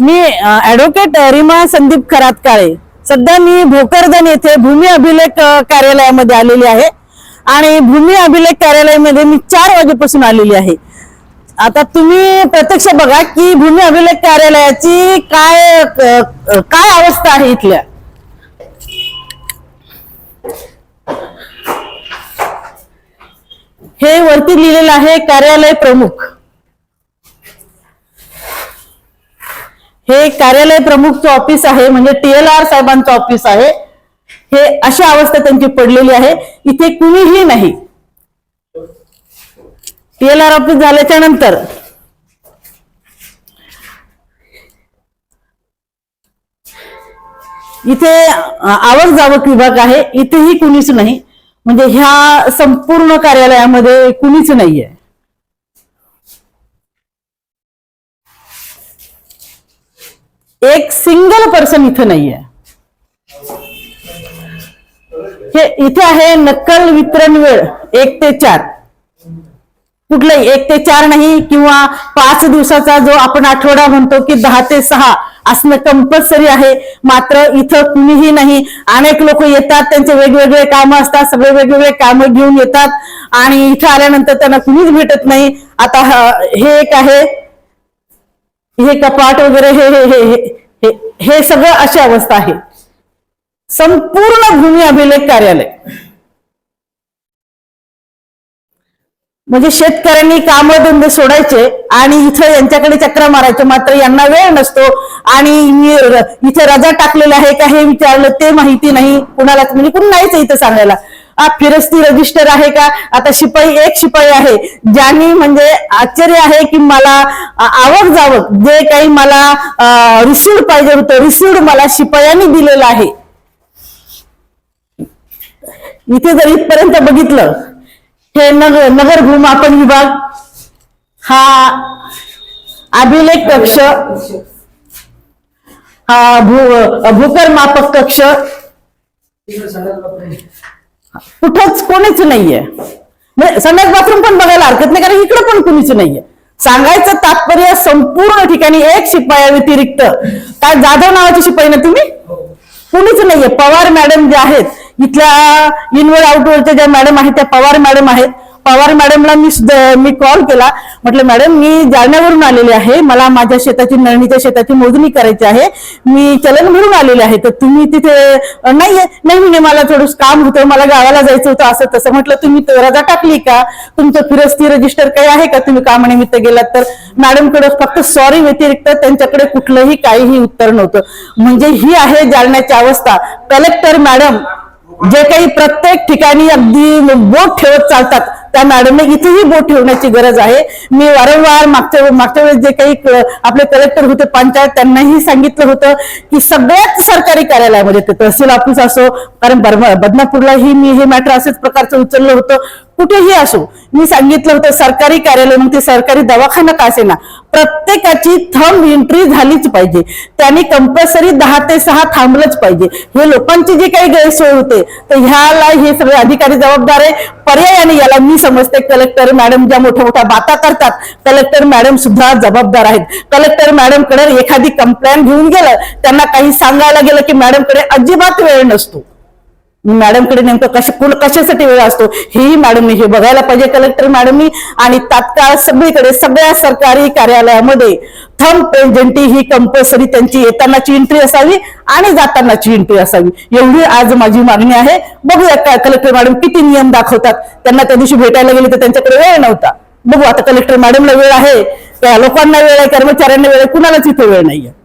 मी advocate Rima Sandeep Kharat Kale सध्या मी भोकरदन येथे भूमी अभिलेख कार्यालयामध्ये आलेली आहे. आणि भूमी अभिलेख कार्यालयामध्ये मी चार वाजेपासून आलेली आहे. आता तुम्ही प्रत्यक्ष बघा की भूमी अभिलेख कार्यालयाची काय काय अवस्था आहे इथल्या? हे वरती लिहिलेलं आहे कार्यालय प्रमुख. हे कार्यालय प्रमुखचं ऑफिस आहे म्हणजे टीएलआर साहेबांचं ऑफिस आहे. हे अशी अवस्था त्यांची पडलेली आहे. इथे कुणीही नाही. टीएलआर ऑफिस झाल्याच्यानंतर इथे आवक जावक विभाग आहे. इथेही कुणीच नाही. म्हणजे ह्या संपूर्ण कार्यालयामध्ये कुणीच नाहीये. एक सिंगल पर्सन इथं नाहीये. हे इथे आहे नक्कल वितरण वेळ एक ते चार. कुठलंही एक ते चार नाही किंवा पाच दिवसाचा जो आपण आठवडा म्हणतो की दहा ते सहा असणं कंपल्सरी आहे. मात्र इथं कुणीही नाही. अनेक लोक येतात त्यांचे वेगवेगळे कामं असतात सगळे वेगवेगळे कामं घेऊन येतात. आणि इथं आल्यानंतर त्यांना कुणीच भेटत नाही. आता हे एक आहे. हे कपाट वगैरे हे हे हे हे- सगळं अशी अवस्था आहे. संपूर्ण भूमी अभिलेख कार्यालय. म्हणजे शेतकऱ्यांनी कामधंदे सोडायचे आणि इथं यांच्याकडे चक्र मारायचे. मात्र यांना वेळ नसतो आणि मी इथे रजा टाकलेला आहे का हे विचारलं ते माहिती नाही. कुणालाच म्हणजे कुणी नाहीच इथं सांगायला. फिरस्ती रजिस्टर आहे का? आता शिपाई एक शिपाई आहे ज्यांनी म्हणजे आश्चर्य आहे की मला आवक जावक जे काही मला रिसिव्ड पाहिजे होतं रिसिव्ड मला शिपायांनी दिलेलं आहे. इथे जर इथपर्यंत बघितलं हे नगर नगर भूमापन विभाग हा अभिलेख कक्ष हा भू भूकर मापक कक्ष कुठंच कोणीच नाहीये. म्हणजे संडास बाथरूम पण बघायला हरकत नाही कारण इकडे पण कुणीच नाहीये. सांगायचं तात्पर्य संपूर्ण ठिकाणी एक शिपाया व्यतिरिक्त. काय जाधव नावाची शिपाई ना तुम्ही? कुणीच नाहीये. पवार मॅडम जे आहेत इथल्या इनवर आउटवरच्या ज्या मॅडम आहेत त्या पवार मॅडम आहेत. पवार मॅडमला मी मी कॉल केला. म्हटलं मॅडम मी जालन्यावरून आलेले आहे. मला माझ्या शेताची नळणीच्या शेताची मोजणी करायची आहे. मी चलन म्हणून आलेले आहे. तर तुम्ही तिथे नाही नाहीये नाही म्हणे मला थोडं काम होतं. मला गावाला जायचं होतं असं तसं. म्हटलं तुम्ही रजा टाकली का? तुमचं फिरस्ती रजिस्टर काही आहे का? तुम्ही कामानिमित्त गेलात तर? मॅडमकडे फक्त सॉरी व्यतिरिक्त त्यांच्याकडे कुठलंही काहीही उत्तर नव्हतं. म्हणजे ही आहे जालन्याची अवस्था. कलेक्टर मॅडम जे काही प्रत्येक ठिकाणी अगदी बोट ठेवत चालतात त्या मॅडमने इथेही बोट ठेवण्याची गरज आहे. मी वारंवार मागच्या मागच्या वेळेस जे काही आपले कलेक्टर होते पंचायत त्यांनाही सांगितलं होतं की सगळ्याच सरकारी कार्यालयामध्ये ते तहसील ऑफिस असो कारण बदनापूरलाही मी हे मॅटर असेच प्रकारचं उचललं होतं. कुठेही असो. मी सांगितलं होतं सरकारी कार्यालय मग ते सरकारी दवाखाना का असेना? प्रत्येकाची थंब एंट्री झालीच पाहिजे. त्यांनी कंपल्सरी दहा ते सहा थांबलंच पाहिजे. हे लोकांची जी काही गैरसोय होते तर ह्याला हे सगळे अधिकारी जबाबदार आहे. पर्यायाने याला मी समजते कलेक्टर मॅडम ज्या मोठ्या मोठ्या बाता करतात कलेक्टर मॅडम सुद्धा जबाबदार आहेत. कलेक्टर मॅडमकडे एखादी कंप्लेंट घेऊन गेलं त्यांना काही सांगायला गेलं की मॅडमकडे अजिबात वेळ नसतो. मॅडमकडे नेमकं कशा कुण- कशासाठी वेळ असतो? हेही मॅडमनी हे बघायला पाहिजे कलेक्टर मॅडमनी. आणि तात्काळ सगळीकडे सगळ्या सरकारी कार्यालयामध्ये थम पेजंटी ही कंपल्सरी त्यांची येतानाची एंट्री असावी आणि जातानाची एंट्री असावी. एवढी आज माझी मागणी आहे. बघूया काय कलेक्टर मॅडम किती नियम दाखवतात. त्यांना त्या दिवशी भेटायला गेले तर त्यांच्याकडे वेळ नव्हता. बघू आता कलेक्टर मॅडमला वेळ आहे. त्या लोकांना वेळ आहे कर्मचाऱ्यांना वेळ आहे कुणालाच इथे वेळ नाहीये.